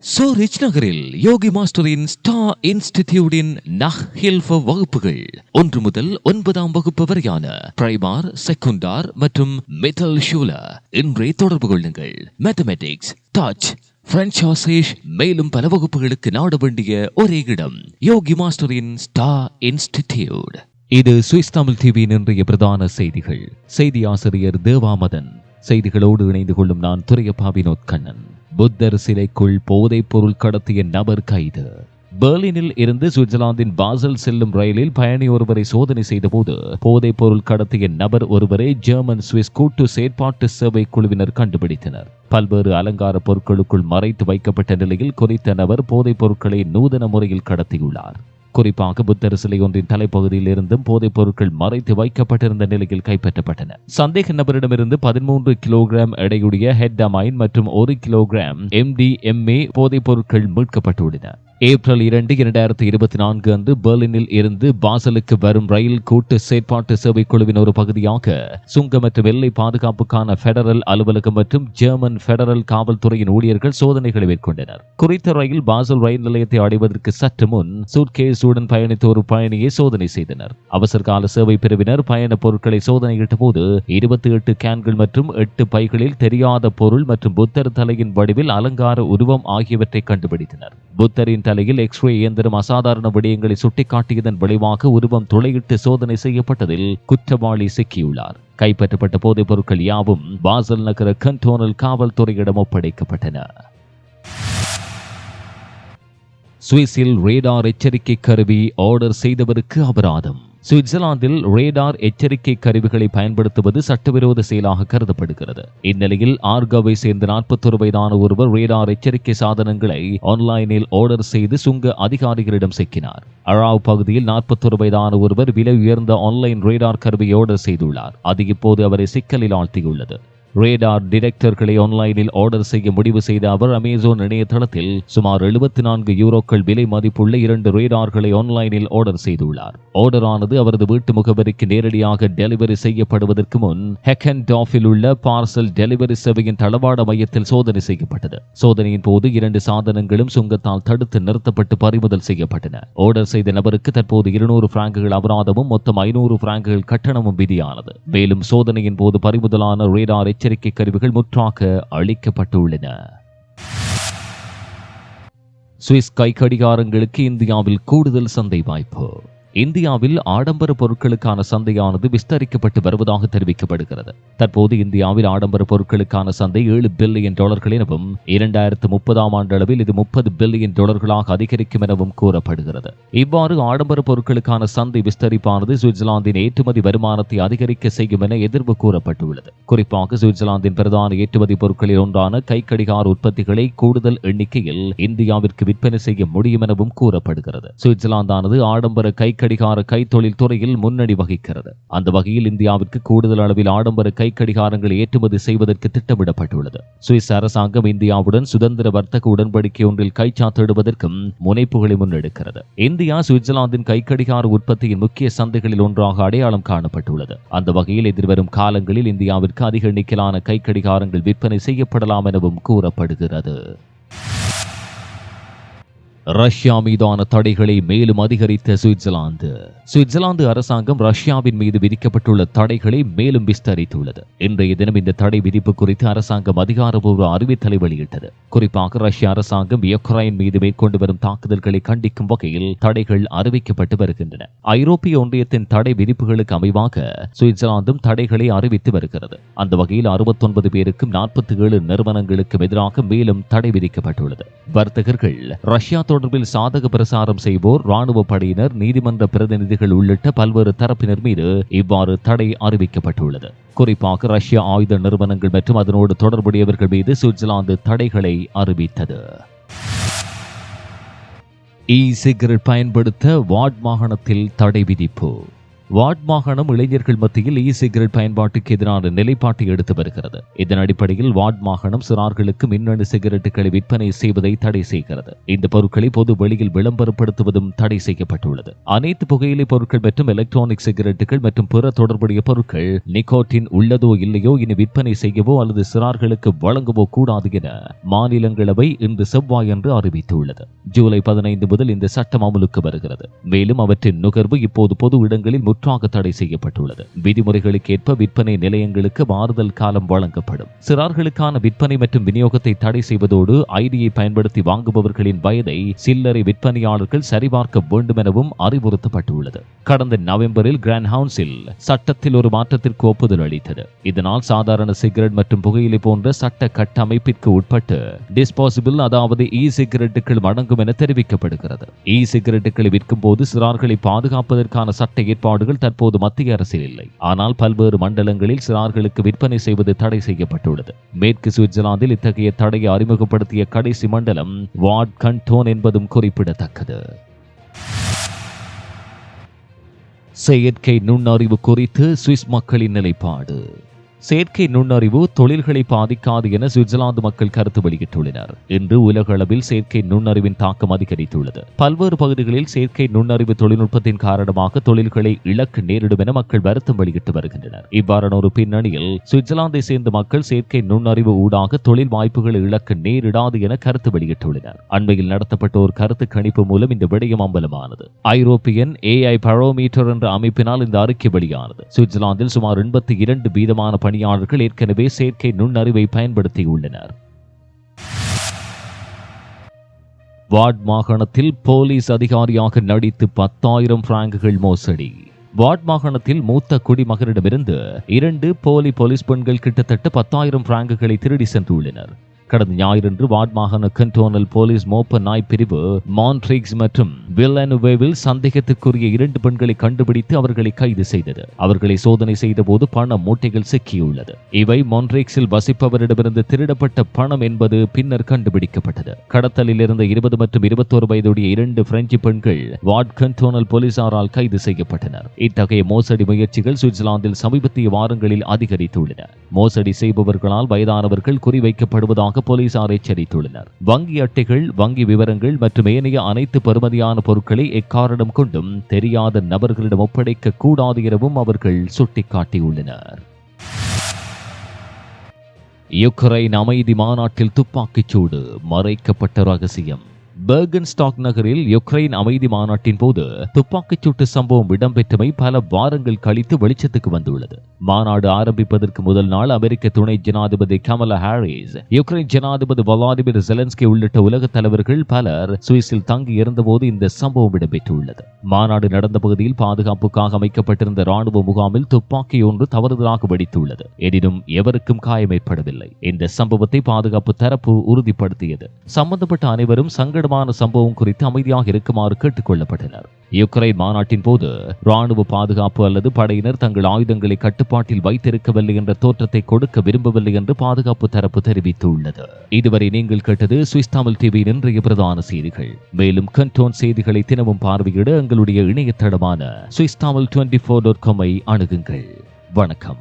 சோரிச் நகரில் யோகி மாஸ்டரின் ஸ்டா இன்ஸ்டிடியூடின் நஹ் ஹில்ஃப வகுப்புகள். ஒன்று முதல் ஒன்பதாம் வகுப்பு வரையான பிரைமார் செகுண்டார் மற்றும் மெட்டல் ஷூல இன்றே தொடர்பு கொள்ளுங்கள். மேத்தமெட்டிக்ஸ் டச் பிரெஞ்ச் ஆசேஷ் மேலும் பல வகுப்புகளுக்கு நாட வேண்டிய ஒரே இடம் யோகி மாஸ்டரின் ஸ்டா இன்ஸ்டிடியூட் இது சுவிஸ் தமிழ் டிவியின் இன்றைய பிரதான செய்திகள். செய்தி ஆசிரியர் தேவாமதன் செய்திகளோடு இணைந்து கொள்ளும் நான் துரையப்பா வினோத் கண்ணன். புத்தர் சிலைக்குள் போதைப் பொருள் கடத்திய நபர் கைது. பெர்லினில் இருந்து சுவிட்சர்லாந்தின் பாசல் செல்லும் ரயிலில் பயணி ஒருவரை சோதனை செய்தபோது போதைப் பொருள் கடத்திய நபர் ஒருவரை ஜெர்மன் சுவிஸ் கூட்டு செயற்பாட்டு சேவை குழுவினர் கண்டுபிடித்தனர். பல்வேறு அலங்கார பொருட்களுக்குள் மறைத்து வைக்கப்பட்ட நிலையில் குறித்த நபர் போதைப் பொருட்களை நூதன முறையில் கடத்தியுள்ளார். குறிப்பாக புத்தர் சிலை ஒன்றின் தலைப்பகுதியில் இருந்தும் போதைப் பொருட்கள் மறைத்து வைக்கப்பட்டிருந்த நிலையில் கைப்பற்றப்பட்டன. சந்தேக நபரிடமிருந்து பதிமூன்று கிலோகிராம் எடையுடைய ஹெட்டமைன் மற்றும் ஒரு கிலோகிராம் எம்டிஎம்ஏ போதைப் பொருட்கள் மீட்கப்பட்டுள்ளன. ஏப்ரல் இரண்டு இரண்டாயிரத்தி இருபத்தி நான்கு அன்று பெர்லினில் இருந்து பாசலுக்கு வரும் ரயில் கூட்டு செயற்பாட்டு சேவை குழுவின் ஒரு பகுதியாக சுங்க மற்றும் எல்லை பாதுகாப்புக்கான பெடரல் அலுவலகம் மற்றும் ஜெர்மன் பெடரல் காவல்துறையின் ஊழியர்கள் சோதனைகளை மேற்கொண்டனர். குறித்த ரயில் பாசல் ரயில் நிலையத்தை அடைவதற்கு சற்று முன் சூட்கேஸுடன் பயணித்த ஒரு பயணியை சோதனை செய்தனர். அவசர கால சேவை பிரிவினர் பயண பொருட்களை சோதனையிட்ட போது இருபத்தி எட்டு கேன்கள் மற்றும் எட்டு பைகளில் தெரியாத பொருள் மற்றும் புத்தர் தலையின் வடிவில் அலங்கார உருவம் ஆகியவற்றை கண்டுபிடித்தனர். புத்தரின் தலையில் எக்ஸ்ரே இயந்திரம் அசாதாரண விடயங்களை சுட்டிக்காட்டியதன் விளைவாக உருவம் துளையிட்டு சோதனை செய்யப்பட்டதில் குற்றவாளி சிக்கியுள்ளார். கைப்பற்றப்பட்ட போதைப் பொருட்கள் யாவும் பாசல் நகர கண்டோனல் காவல்துறையிடம் ஒப்படைக்கப்பட்டன. சுவிஸில் ரேடார் எச்சரிக்கை கருவி ஆர்டர் செய்தவருக்கு அபராதம். சுவிட்சர்லாந்தில் ரேடார் எச்சரிக்கை கருவிகளை பயன்படுத்துவது சட்டவிரோத செயலாக கருதப்படுகிறது. இந்நிலையில் ஆர்காவை சேர்ந்த நாற்பத்தொரு வயதான ஒருவர் ரேடார் எச்சரிக்கை சாதனங்களை ஆன்லைனில் ஆர்டர் செய்து சுங்க அதிகாரிகளிடம் சிக்கினார். அழாவ் பகுதியில் நாற்பத்தொரு வயதான ஒருவர் விலை உயர்ந்த ஆன்லைன் ரேடார் கருவியை ஆர்டர் செய்துள்ளார். அது இப்போது அவரை சிக்கலில் ஆழ்த்தியுள்ளது. ரேடார் டிரெக்டர்களை ஆன்லைனில் ஆர்டர் செய்ய முடிவு செய்த அவர் அமேசான் இணையதளத்தில் சுமார் எழுபத்தி நான்கு யூரோக்கள் விலை மதிப்புள்ள இரண்டு ரேடார்களை ஆன்லைனில் ஆர்டர் செய்துள்ளார். ஆர்டரானது அவரது வீட்டு முகவரிக்கு நேரடியாக டெலிவரி செய்யப்படுவதற்கு முன் ஹெக்கன் டாஃபில் உள்ள பார்சல் டெலிவரி சேவையின் தளவாட மையத்தில் சோதனை செய்யப்பட்டது. சோதனையின் போது இரண்டு சாதனங்களும் சுங்கத்தால் தடுத்து நிறுத்தப்பட்டு பறிமுதல் செய்யப்பட்டன. ஆர்டர் செய்த நபருக்கு தற்போது இருநூறு பிராங்குகள் அபராதமும் மொத்தம் ஐநூறு பிராங்குகள் கட்டணமும் விதியானது. மேலும் சோதனையின் போது பறிமுதலான ரேடாரை எச்சரிக்கை கருவிகள் முற்றாக அளிக்கப்பட்டுள்ளன. சுவிஸ் கை கடிகாரங்களுக்கு இந்தியாவில் கூடுதல் சந்தை வாய்ப்பு. இந்தியாவில் ஆடம்பர பொருட்களுக்கான சந்தையானது விஸ்தரிக்கப்பட்டு வருவதாக தெரிவிக்கப்படுகிறது. தற்போது இந்தியாவில் ஆடம்பர பொருட்களுக்கான சந்தை ஏழு பில்லியன் டாலர்கள் எனவும் இரண்டாயிரத்து முப்பதாம் ஆண்டு அளவில் இது முப்பது பில்லியன் டாலர்களாக அதிகரிக்கும் எனவும் கூறப்படுகிறது. இவ்வாறு ஆடம்பர பொருட்களுக்கான சந்தை விஸ்தரிப்பானது சுவிட்சர்லாந்தின் ஏற்றுமதி வருமானத்தை அதிகரிக்க செய்யும் என எதிர்வு கூறப்பட்டுள்ளது. குறிப்பாக சுவிட்சர்லாந்தின் பிரதான ஏற்றுமதி பொருட்களில் ஒன்றான கை கடிகார உற்பத்திகளை கூடுதல் எண்ணிக்கையில் இந்தியாவிற்கு விற்பனை செய்ய முடியும் எனவும் கூறப்படுகிறது. சுவிட்சர்லாந்தானது ஆடம்பர கை கடிகார கைத்தொழில் துறையில் முன்னணி வகிக்கிறது. அந்த வகையில் இந்தியாவிற்கு கூடுதல் அளவில் ஆடம்பர கைக்கடிகாரங்களை ஏற்றுமதி செய்வதற்கு திட்டமிடப்பட்டுள்ளது. சுவிஸ் அரசாங்கம் இந்தியாவுடன் சுதந்திர வர்த்தக உடன்படிக்கை ஒன்றில் கைச்சாத்திடுவதற்கும் முனைப்புகளை முன்னெடுக்கிறது. இந்தியா சுவிட்சர்லாந்தின் கைக்கடிகார உற்பத்தியின் முக்கிய சந்தைகளில் ஒன்றாக அடையாளம் காணப்பட்டுள்ளது. அந்த வகையில் எதிர்வரும் காலங்களில் இந்தியாவிற்கு அதிக எண்ணிக்கையிலான கைக்கடிகாரங்கள் விற்பனை செய்யப்படலாம் எனவும் கூறப்படுகிறது. ரஷ்யா மீதான தடைகளை மேலும் அதிகரித்த சுவிட்சர்லாந்து. சுவிட்சர்லாந்து அரசாங்கம் ரஷ்யாவின் மீது விதிக்கப்பட்டுள்ள தடைகளை மேலும் விஸ்தரித்துள்ளது. இன்றைய தினம் இந்த தடை விதிப்பு குறித்து அரசாங்கம் அதிகாரப்பூர்வ அறிவித்தலை வெளியிட்டது. குறிப்பாக ரஷ்ய அரசாங்கம் யுக்ரைன் மீது மேற்கொண்டு வரும் தாக்குதல்களை கண்டிக்கும் வகையில் தடைகள் அறிவிக்கப்பட்டு வருகின்றன. ஐரோப்பிய ஒன்றியத்தின் தடை விதிப்புகளுக்கு அமைவாக சுவிட்சர்லாந்தும் தடைகளை அறிவித்து வருகிறது. அந்த வகையில் அறுபத்தொன்பது பேருக்கும் நாற்பத்தி ஏழு நிறுவனங்களுக்கும் எதிராக மேலும் தடை விதிக்கப்பட்டுள்ளது. வர்த்தகர்கள் ரஷ்யா தொடர்பில் சாதக பிரசாரம் செய்வோர் ராணுவ படையினர் நீதிமன்ற பிரதிநிதிகள் உள்ளிட்ட பல்வேறு தரப்பினர் மீது இவ்வாறு தடை அறிவிக்கப்பட்டுள்ளது. குறிப்பாக ரஷ்ய ஆயுத நிறுவனங்கள் மற்றும் அதனோடு தொடர்புடையவர்கள் மீது சுவிட்சர்லாந்து தடைகளை அறிவித்தது. இ சிகரெட் பயன்படுத்த வார்ட் மாகாணத்தில் தடை விதிப்பு. வார்ட் மாகாணம் இளைஞர்கள் மத்தியில் இ சிகரெட் பயன்பாட்டுக்கு எதிரான நிலைப்பாட்டை எடுத்து வருகிறது. இதன் அடிப்படையில் வார்ட் மாகாணம் சிறார்களுக்கு மின்னணு சிகரெட்டுகளை விற்பனை செய்வதை தடை செய்கிறது. இந்த பொருட்களை பொது வெளியில் விளம்பரப்படுத்துவதும் தடை செய்யப்பட்டுள்ளது. அனைத்து புகையிலை பொருட்கள் மற்றும் எலக்ட்ரானிக் சிகரெட்டுகள் மற்றும் பிற தொடர்புடைய பொருட்கள் நிக்கோட்டின் உள்ளதோ இல்லையோ இனி விற்பனை செய்யவோ அல்லது சிறார்களுக்கு வழங்கவோ கூடாது என மாநிலங்களவை இன்று செவ்வாயன்று அறிவித்துள்ளது. ஜூலை பதினைந்து முதல் இந்த சட்டம் அமலுக்கு வருகிறது. மேலும் அவற்றின் நுகர்வு இப்போது பொது இடங்களில் முற்றாக தடை செய்யப்பட்டுள்ளது. விதிமுறைகளுக்கு ஏற்ப விற்பனை நிலையங்களுக்கு மாறுதல் காலம் வழங்கப்படும். சிறார்களுக்கான விற்பனை மற்றும் விநியோகத்தை தடை செய்வதோடு ஐடியை பயன்படுத்தி வாங்குபவர்களின் வயதை சில்லறை விற்பனையாளர்கள் சரிபார்க்க வேண்டும் எனவும் அறிவுறுத்தப்பட்டுள்ளது. கடந்த நவம்பரில் கிராண்ட் ஹவுன்சில் சட்டத்தில் ஒரு மாற்றத்திற்கு ஒப்புதல் அளித்தது. இதனால் சாதாரண சிகரெட் மற்றும் புகையிலை போன்ற சட்ட கட்டமைப்பிற்கு உட்பட்டு டிஸ்பாசிபிள் அதாவது இ சிகரெட்டுகள் வழங்கும் என தெரிவிக்கப்படுகிறது. இ சிகரெட்டுகளை விற்கும் போது சிறார்களை பாதுகாப்பதற்கான சட்ட ஏற்பாடுகள் தற்போது மத்திய அரசில் இல்லை. ஆனால் பல்வேறு மண்டலங்களில் சிறார்களுக்கு விற்பனை செய்வது தடை செய்யப்பட்டுள்ளது. மேற்கு சுவிட்சர்லாந்தில் இத்தகைய தடையை அறிமுகப்படுத்திய கடைசி மண்டலம் வார்ட் கண்டோன் என்பதும் குறிப்பிடத்தக்கது. செயற்கை நுண்ணறிவு குறித்து சுவிஸ் மக்களின் நிலைப்பாடு. செயற்கை நுண்ணறிவு தொழில்களை பாதிக்காது என சுவிட்சர்லாந்து மக்கள் கருத்து வெளியிட்டுள்ளனர். இன்று உலக அளவில் செயற்கை நுண்ணறிவின் தாக்கம் அதிகரித்துள்ளது. பல்வேறு பகுதிகளில் செயற்கை நுண்ணறிவு தொழில்நுட்பத்தின் காரணமாக தொழில்களை இழக்க நேரிடும் என மக்கள் வருத்தம் வெளியிட்டு வருகின்றனர். இவ்வாறான ஒரு பின்னணியில் சுவிட்சர்லாந்தை சேர்ந்த மக்கள் செயற்கை நுண்ணறிவு ஊடாக தொழில் வாய்ப்புகளை இழக்க நேரிடாது என கருத்து வெளியிட்டுள்ளனர். அண்மையில் நடத்தப்பட்ட ஒரு கருத்து கணிப்பு மூலம் இந்த விடயம் அம்பலமானது. ஐரோப்பியன் ஏஐ பரோமீட்டர் என்ற அமைப்பினால் இந்த அறிக்கை வெளியானது. சுவிட்சர்லாந்தில் சுமார் எண்பத்தி இரண்டு வீதமான பணியாளர்கள் ஏற்கனவே செயற்கை நுண்ணறிவை பயன்படுத்தியுள்ளனர். வார்ட் மாகாணத்தில் போலீஸ் அதிகாரியாக நடித்து பத்தாயிரம் பிராங்குகள் மோசடி. வார்ட் மாகாணத்தில் மூத்த குடிமகனிடமிருந்து இரண்டு போலி போலீஸ் பெண்கள் கிட்டத்தட்ட பத்தாயிரம் பிராங்குகளை திருடி சென்றுள்ளனர். கடந்த ஞாயிறன்று வார்ட் மாகாண கண்டோனல் போலீஸ் மோப்ப நாய் பிரிவு மான்ட்ரிக்ஸ் மற்றும் வில்லனுவேவில் சந்தேகத்துக்குரிய இரண்டு பெண்களை கண்டுபிடித்து அவர்களை கைது செய்தது. அவர்களை சோதனை செய்த போது பண மூட்டைகள் சிக்கியுள்ளது. இவை மான்ட்ரிக்ஸில் வசிப்பவரிடமிருந்து திருடப்பட்ட பணம் என்பது பின்னர் கண்டுபிடிக்கப்பட்டது. கடத்தலில் இருந்த இருபது மற்றும் இருபத்தோரு வயதுடைய இரண்டு பிரெஞ்சு பெண்கள் வார்ட் கண்டோனல் போலீசாரால் கைது செய்யப்பட்டனர். இத்தகைய மோசடி முயற்சிகள் சுவிட்சர்லாந்தில் சமீபத்திய வாரங்களில் அதிகரித்துள்ளன. மோசடி செய்பவர்களால் வயதானவர்கள் குறிவைக்கப்படுவதாக போலீசார் எச்சரித்துள்ளனர் வங்கி அட்டைகள் வங்கி விவரங்கள் மற்றும் ஏனைய அனைத்து பெறுமதியான பொருட்களை எக்காரணம் கொண்டும் தெரியாத நபர்களிடம் ஒப்படைக்க கூடாது எனவும் அவர்கள் சுட்டிக்காட்டியுள்ளனர். யுக்ரைன் அமைதி மாநாட்டில் துப்பாக்கிச் சூடு மறைக்கப்பட்ட ரகசியம். பெர்கன்ஸ்டாக் நகரில் யுக்ரைன் அமைதி மாநாட்டின் போது துப்பாக்கிச் சூட்டு சம்பவம் இடம்பெற்றமை பல வாரங்கள் கழித்து வெளிச்சத்துக்கு வந்துள்ளது. மாநாடு ஆரம்பிப்பதற்கு முதல் நாள் அமெரிக்க துணை ஜனாதிபதி கமலா ஹாரிஸ் யுக்ரைன் ஜனாதிபதி வலாடிமிர் ஜெலன்ஸ்கி உள்ளிட்ட உலக தலைவர்கள் பலர் சுவிஸில் தங்கி இருந்தபோது இந்த சம்பவம் இடம்பெற்றுள்ளது. மாநாடு நடந்த பகுதியில் பாதுகாப்புக்காக அமைக்கப்பட்டிருந்த ராணுவ முகாமில் துப்பாக்கி ஒன்று தவறுதலாக வெடித்துள்ளது. எனினும் எவருக்கும் காயம் ஏற்படவில்லை இந்த சம்பவத்தை பாதுகாப்பு தரப்பு உறுதிப்படுத்தியது. சம்பந்தப்பட்ட அனைவரும் சங்கடம் சங்கடமான சம்பவம் குறித்து அமைதியாக இருக்குமாறு கேட்டுக் கொள்ளப்பட்டனர் யுக்ரைன் மாநாட்டின் போது ராணுவ பாதுகாப்பு அல்லது படையினர் தங்கள் ஆயுதங்களை கட்டுப்பாட்டில் வைத்திருக்கவில்லை என்ற தோற்றத்தை கொடுக்க விரும்பவில்லை என்று பாதுகாப்பு தரப்பு தெரிவித்துள்ளது. இதுவரை நீங்கள் கேட்டது சுவிஸ் தமிழ் டிவியின் இன்றைய பிரதான செய்திகள். மேலும் கண்டோன் செய்திகளை தினமும் பார்வையிட எங்களுடைய இணையதளமான Swiss Tamil twenty four dot காமை அணுகுங்கள். வணக்கம்.